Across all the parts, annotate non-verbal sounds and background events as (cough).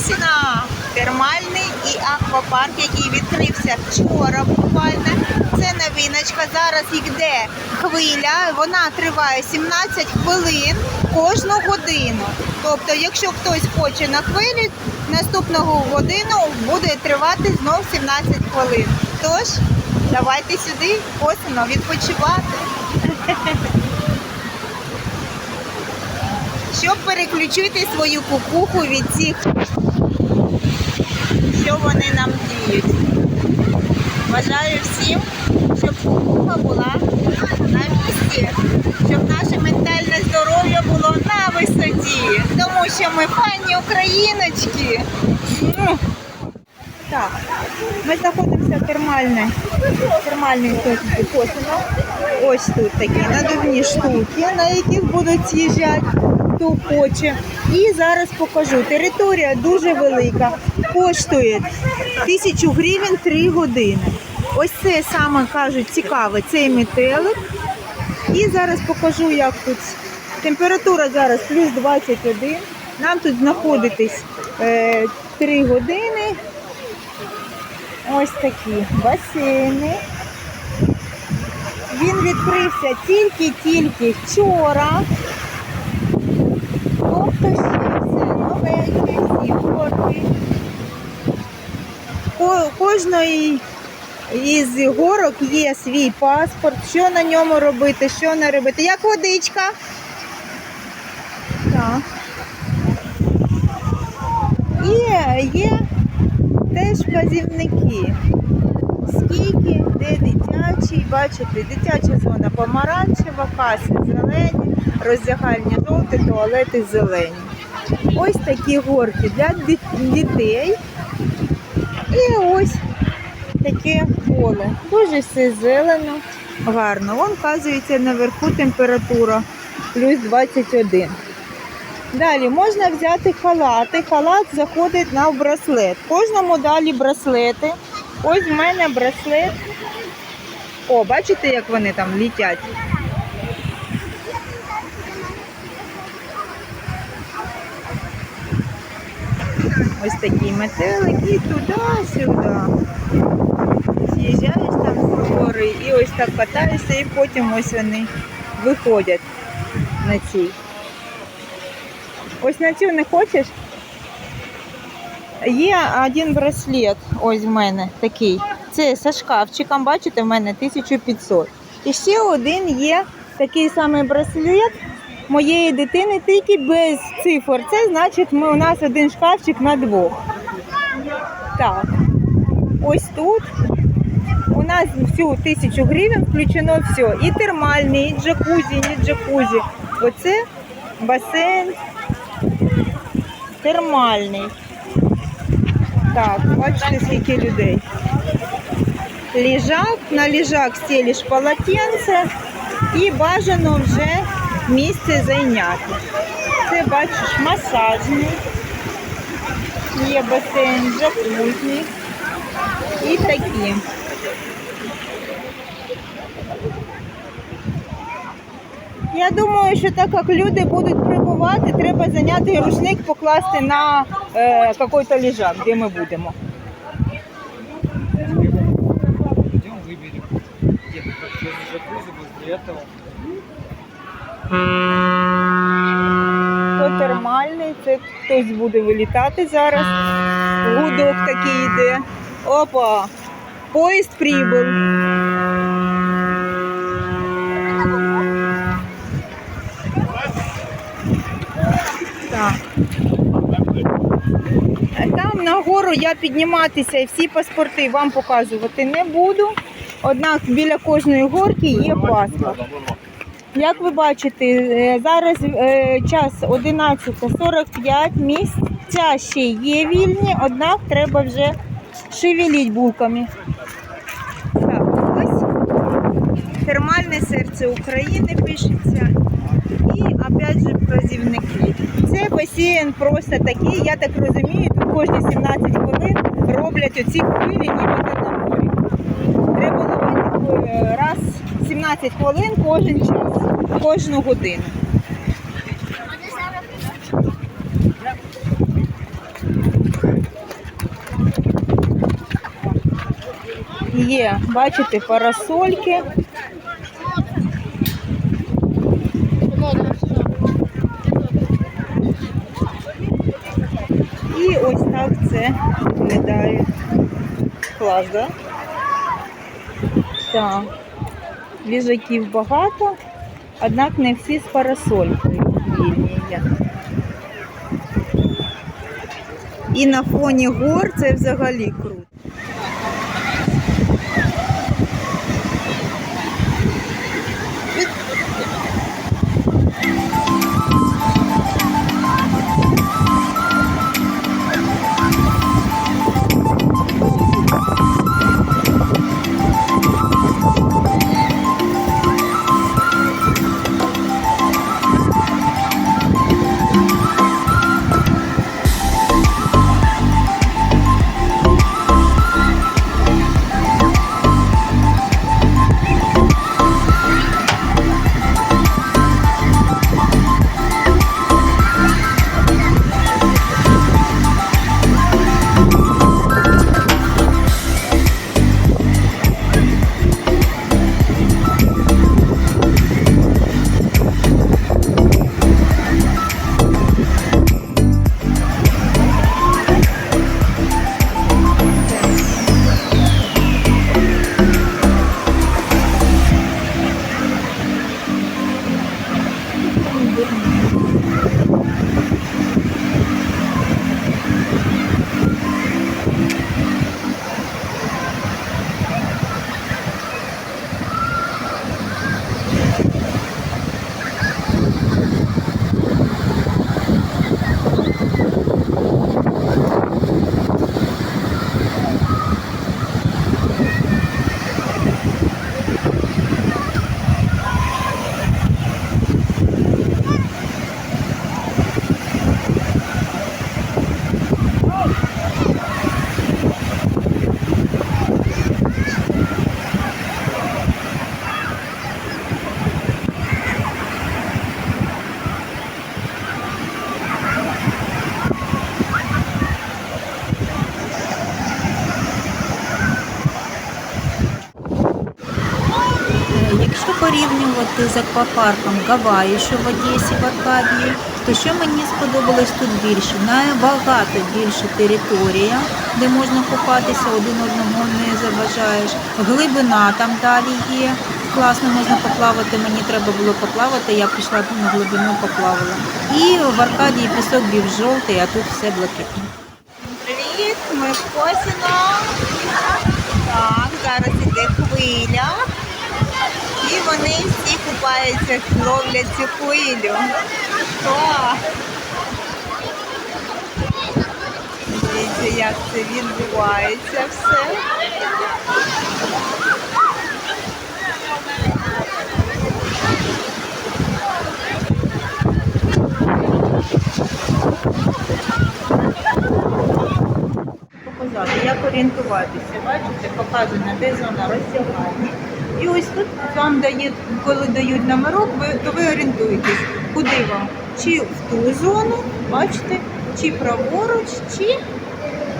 Косіна! Термальний і аквапарк, який відкрився вчора буквально. Це новиночка. Зараз йде хвиля. Вона триває 17 хвилин кожну годину. Тобто, якщо хтось хоче на хвилі, наступного годину буде тривати знов 17 хвилин. Тож, давайте сюди, Косино, відпочивати. Щоб переключити свою кукуху від цих, що вони нам діють. Бажаю всім, щоб кукуха була на місці, щоб наше ментальне здоров'я було на висоті, тому що ми файні україночки. Так, ми знаходимося в термальне, термальній точці Косино. Ось тут такі надувні штуки, на яких будуть з'їжджати, хто хоче. І зараз покажу. Територія дуже велика, коштує тисячу гривень 3 години. Ось це саме кажуть цікаве, цей метелик. І зараз покажу, як тут температура зараз плюс 21. Нам тут знаходитись е, 3 години. Ось такі басейни. Він відкрився тільки-тільки вчора. Тобто ще все новеньке, горки. Кожної із горок є свій паспорт, що на ньому робити, що не робити. Як водичка. Так. І є теж вказівники. Скільки, де дитячий, бачите, дитяча зона помаранчева, каси зелені, роздягальні жовті, туалети зелені. Ось такі горки для дітей. І ось таке поле. Дуже все зелено, гарно. Вон вказується наверху температура плюс 21. Далі можна взяти халати. Халат заходить на браслет. Кожному далі браслети. Ось в мене браслет. О, бачите, як вони там літять? Ось такий метелик і туди-сюди. З'їжджаєш там з гори і ось так катаєшся, і потім ось вони виходять на цій. Ось на цю не хочеш? Є один браслет, ось в мене такий. Це зі шкафчиком, бачите, в мене 1500. І ще один є такий самий браслет моєї дитини, тільки без цифр. Це значить, ми, у нас один шкафчик на двох. Так, ось тут у нас всю тисячу гривень включено все. І термальний, і джакузі, і джакузі. Оце басейн термальний. Так, бачите, скільки людей. Ліжак, на ліжак стелиш полотенце і бажано вже місце зайняти. Це бачиш масажний, є басейн, джакузі і такі. Я думаю, що так як люди будуть прибувати, треба зайняти рушник, покласти на е, якийсь ліжак, де ми будемо. Пойдем выберем. Где-то как возле джакузи, возле этого. То термальний, це хтось буде вилітати зараз. Гудок такий йде. Опа! Поїзд прибув. Там нагору я підніматися і всі паспорти вам показувати не буду. Однак біля кожної горки є паспорт. Як ви бачите, е, зараз е, час 11.45, місця ще є вільні, однак треба вже шевеліть булками. Так, ось термальне серце України пишеться. І опять же вказівники. Це басейн просто такий, я так розумію, тут кожні 17 хвилин роблять оці хвилі, ніби на морі. Треба ловити е, раз 18 хвилин кожен час, кожну годину. Є, бачите, парасольки. І ось так це виглядає. Клас, да? Так. Ліжаків багато, однак не всі з парасолькою вільні. І на фоні гор це взагалі круто. Порівнювати з аквапарком Гаваї, що в Одесі в Аркадії, то що мені сподобалось тут більше? Набагато більше територія, де можна купатися, один одному не заважаєш. Глибина там далі є. Класно можна поплавати. Мені треба було поплавати. Я пішла на глибину, поплавала. І в Аркадії пісок бів жовтий, а тут все блакитне. Привіт, ми в Косіно. Так, зараз іде хвиля. І вони всі купаються, ловлять цю хвилю. Дивіться, як це відбувається все. Показати, як орієнтуватися. Бачите, показано, де зона роздягання. І ось тут вам дають, коли дають номерок, ви, то ви орієнтуєтесь, куди вам. Чи в ту зону, бачите, чи праворуч, чи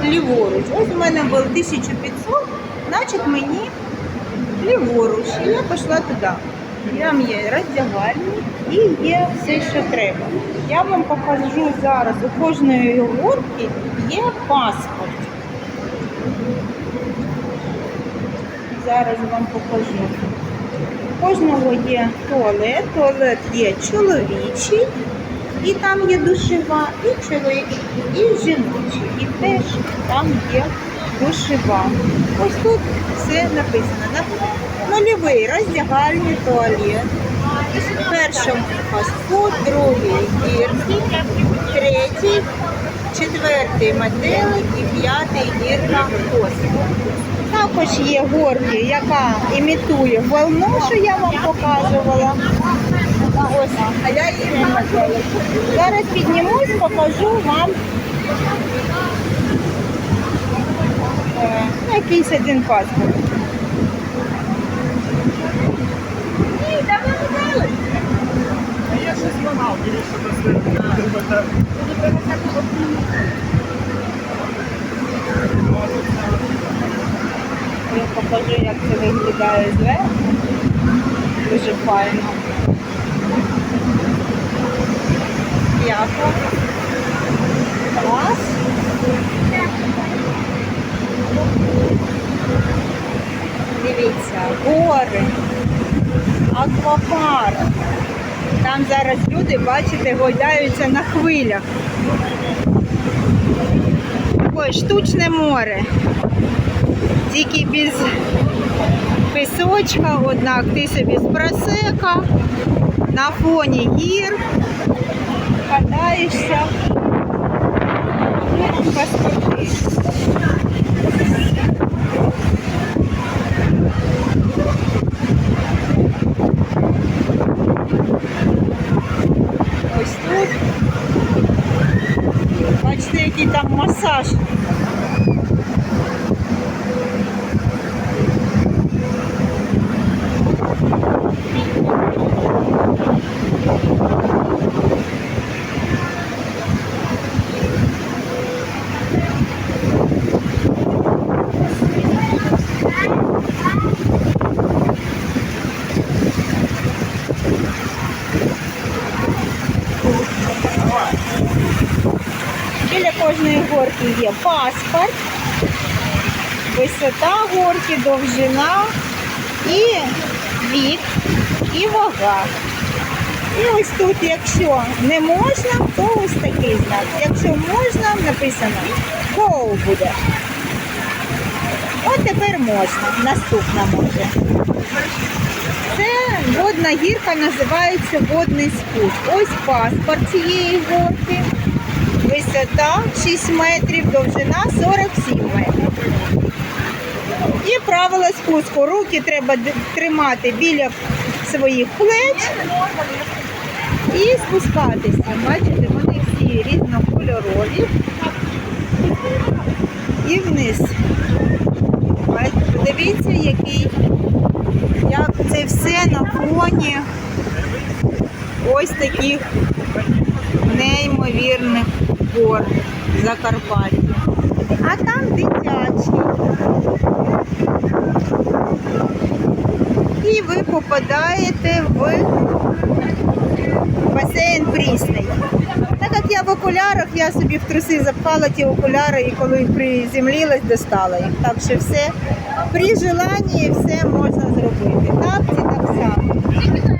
ліворуч. Ось у мене було 1500, значить мені ліворуч. І я пішла туди. Там є роздягальні і є все, що треба. Я вам покажу зараз, у кожної горки є паспорт. Зараз вам покажу. У кожного є туалет, туалет є чоловічий, і там є душева, і чоловік, і жіночий. І теж там є душева. Ось тут все написано. На- Нульовий роздягальний туалет. Перший фастфуд, другий гірки, третій, четвертий метелик і п'ятий гірка космос. Також є горки, яка імітує волну, що я вам показувала. Ось, а я її не бачила. Зараз піднімусь, покажу вам е, якийсь один паспорт. Ні. Я щось дивіться, Я покажу, як це виглядає зверху. Дуже файно. Як вам? Клас. Дивіться, гори, аквапарк. Там зараз люди, бачите, гойдаються на хвилях. Таке штучне море. Тільки без пісочка, однак ти собі з просека, на фоні гір, катаєшся. Паспорти. Ось тут. Бачите, який там масаж. Біля кожної горки є паспорт, висота горки, довжина і вік, і вага. І ось тут, якщо не можна, то ось такий знак. Якщо можна, написано go буде. От тепер можна, наступна може. Це водна гірка називається водний спуск. Ось паспорт цієї горки. Висота 6 метрів, довжина 47 метрів. І правила спуску. Руки треба тримати біля своїх плеч і спускатися. Бачите, вони всі різнокольорові. І вниз. Подивіться, який, як це все на фоні ось таких неймовірних гор Закарпаття. А там дитячі. І ви попадаєте в басейн Прісний. Так як я в окулярах, я собі в труси запхала ті окуляри і коли приземлілась, достала їх. Так що все при желанні все можна зробити. Тапці так само.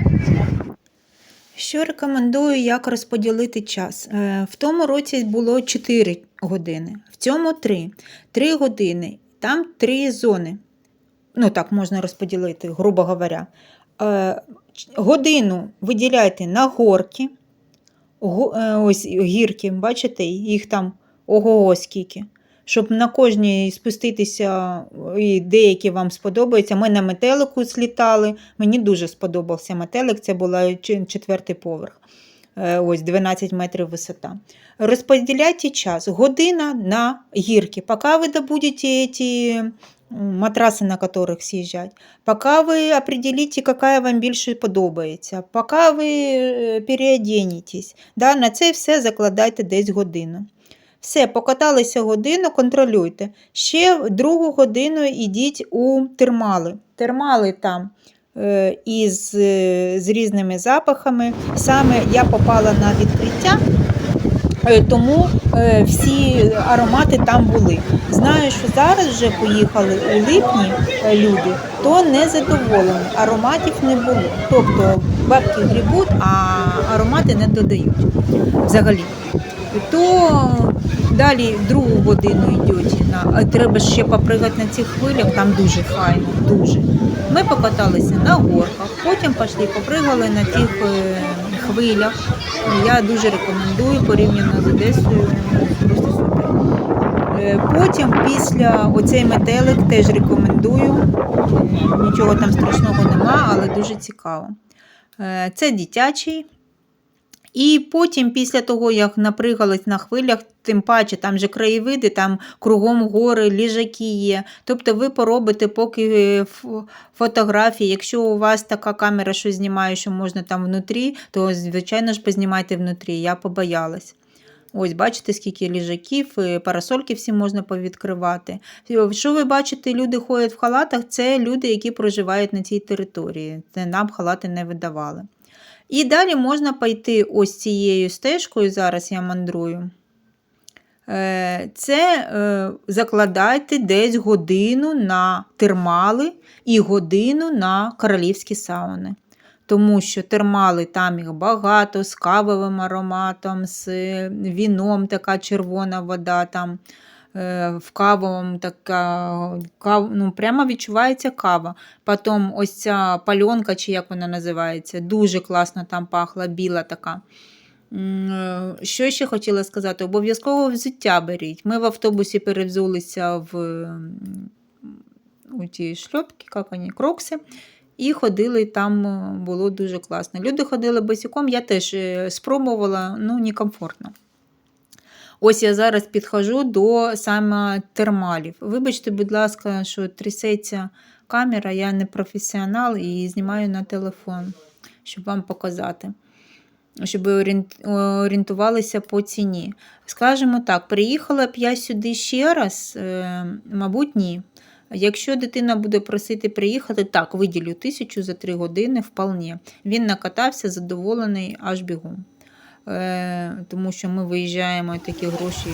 Що рекомендую, як розподілити час? Е, В тому році було 4 години, в цьому 3. 3 години, там 3 зони. Ну, так можна розподілити, грубо говоря. Е, Годину виділяйте на горки. Е, Ось гірки, бачите, їх там ого скільки. Щоб на кожній спуститися, і деякі вам сподобаються. Ми на метелику злітали. Мені дуже сподобався метелик, це була четвертий поверх. Е, Ось 12 метрів висота. Розподіляйте час. Година на гірки. Поки ви добудете ці матраси, на которых съезжать. Поки ви определите, яка вам більше подобається. Поки ви е, переоденетесь. Да, на це все закладайте десь годину. Все, покаталися годину, контролюйте. Ще другу годину йдіть у термали. Термали там е, із, з різними запахами. Саме я попала на відкриття, е, тому е, всі аромати там були. Знаю, що зараз вже поїхали у липні люди, то не задоволені, ароматів не було. Тобто бабки грібуть, а аромати не додають взагалі. То далі другу годину йдете. На, треба ще попригати на цих хвилях, там дуже файно, дуже. Ми покаталися на горках, потім пішли, попригали на тих е, хвилях. Я дуже рекомендую порівняно з Одесою. Е, Потім після оцей метелик теж рекомендую. Нічого там страшного нема, але дуже цікаво. Е, Це дитячий. І потім, після того, як напригались на хвилях, тим паче там же краєвиди, там кругом гори, ліжаки є. Тобто ви поробите поки е, фотографії. Якщо у вас така камера, що знімає, що можна там внутрі, то звичайно ж познімайте внутрі. Я побоялась. Ось, бачите, скільки ліжаків, е, парасольки всі можна повідкривати. Що ви бачите, люди ходять в халатах, це люди, які проживають на цій території. Нам халати не видавали. І далі можна пойти ось цією стежкою, зараз я мандрую. Е, Це е, закладайте десь годину на термали і годину на королівські сауни. Тому що термали там їх багато, з кавовим ароматом, з віном, така червона вода. там В кавовому така кав, ну, прямо відчувається кава. Потім ось ця пальонка, чи як вона називається, дуже класно там пахла, біла така. Е, Що ще хотіла сказати? Обов'язково взуття беріть. Ми в автобусі перевзулися в у ті шльопки, як вони, крокси. І ходили, там е, було дуже класно. Люди ходили босиком, я теж е, спробувала, ну, некомфортно. Ось я зараз підходжу до саме термалів. Вибачте, будь ласка, що трясеться камера, я не професіонал і знімаю на телефон, щоб вам показати. Щоб ви орієнтувалися по ціні. Скажімо так, приїхала б я сюди ще раз, е, мабуть, ні. Якщо дитина буде просити приїхати, так, виділю тисячу за три години вполне. Він накатався задоволений аж бігом. Е, тому що ми виїжджаємо і такі гроші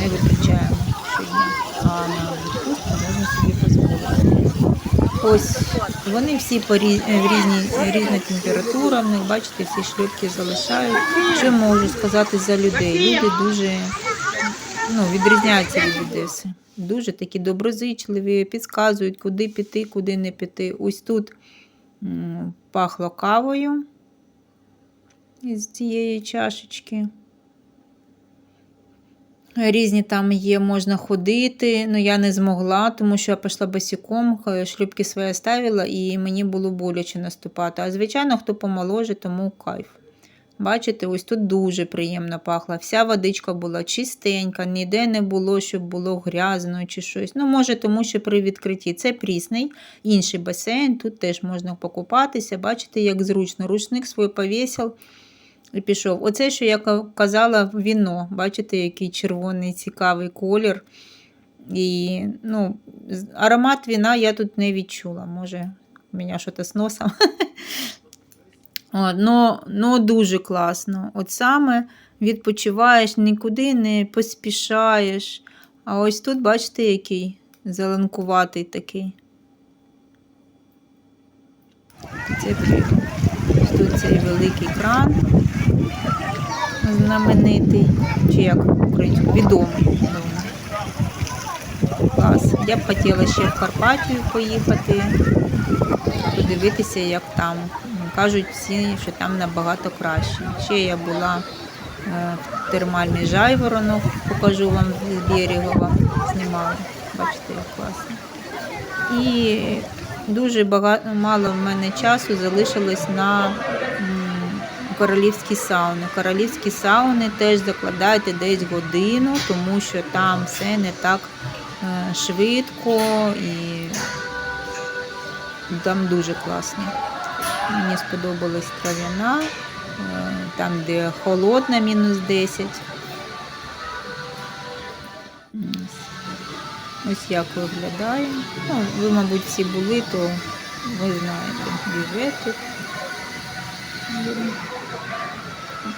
не витрачаємо щодня. А на відпустку можна собі дозволити. Ось вони всі по різні, різна температура, в них, бачите, всі шльопки залишають. Що можу сказати за людей? Люди дуже ну, відрізняються від Одеси. Дуже такі доброзичливі, підказують, куди піти, куди не піти. Ось тут пахло кавою із цієї чашечки. Різні там є, можна ходити, але я не змогла, тому що я пішла босиком, е, шлюпки свої ставила, і мені було боляче наступати. А звичайно, хто помоложе, тому кайф. Бачите, ось тут дуже приємно пахло. Вся водичка була чистенька, ніде не було, щоб було грязно чи щось. Ну, може, тому що при відкритті це прісний, інший басейн, тут теж можна покупатися. Бачите, як зручно. Рушник свій повісив і пішов. Оце, що я ка- казала, віно. Бачите, який червоний цікавий колір. І ну, аромат віна я тут не відчула. Може, у мене щось з носом. (laughs) Ну, ну, дуже класно. От саме відпочиваєш, нікуди не поспішаєш. А ось тут, бачите, який зеленкуватий такий. Це тут цей великий кран знаменитий, чи як українською, відомий. відомий. Клас. Я б хотіла ще в Карпатію поїхати, подивитися, як там. Кажуть всі, що там набагато краще. Ще я була е, в термальний жайворонок, покажу вам з Берегова, знімала. Бачите, як класно. І дуже багато, мало в мене часу залишилось на королівські сауни. Королівські сауни теж закладайте десь годину, тому що там все не так е, швидко і там дуже класно. Мені сподобалась трав'яна, е, там, де холодна, мінус 10. Ось як виглядає. Ну, ви, мабуть, всі були, то ви знаєте, бюветик.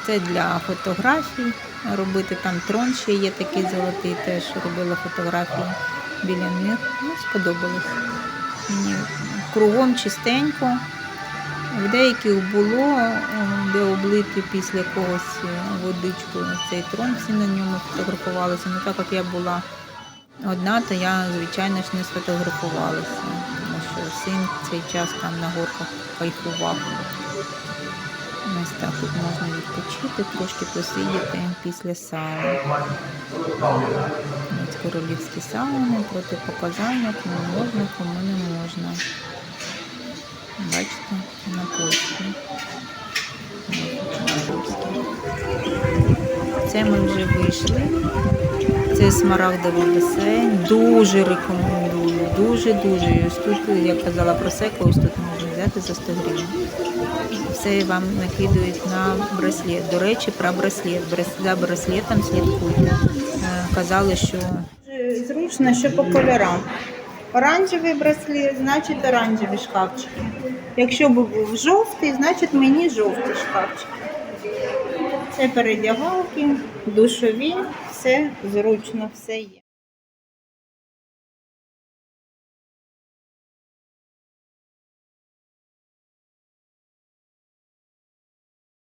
Це для фотографій. Робити там трон ще є такий золотий, теж робила фотографії біля них. Ну, сподобалось. Мені кругом чистенько. В деяких було, де облити після когось водичкою цей трон, всі на ньому фотографувалися. Ну так як я була одна, то я, звичайно ж, не сфотографувалася, тому що син цей час там на горках кайфував. Ось так тут можна відпочити, трошки посидіти після сауни. Ось королівські сауни, протипоказання, кому можна, кому не можна. Бачите, на польській. Це ми вже вийшли. Це смарагдовий басейн. Дуже рекомендую. Дуже-дуже. Ось тут, я казала про секу, ось тут можна взяти за 100 гривень. все вам накидують на браслет. До речі, про браслет. За браслетом слідкуйте. Е, Казали, що зручно, що по кольорам. Оранжевий браслет, значить оранжеві шкафчики. Якщо був жовтий, значить мені жовті шкафчики. Це передягалки, душові, все зручно, все є.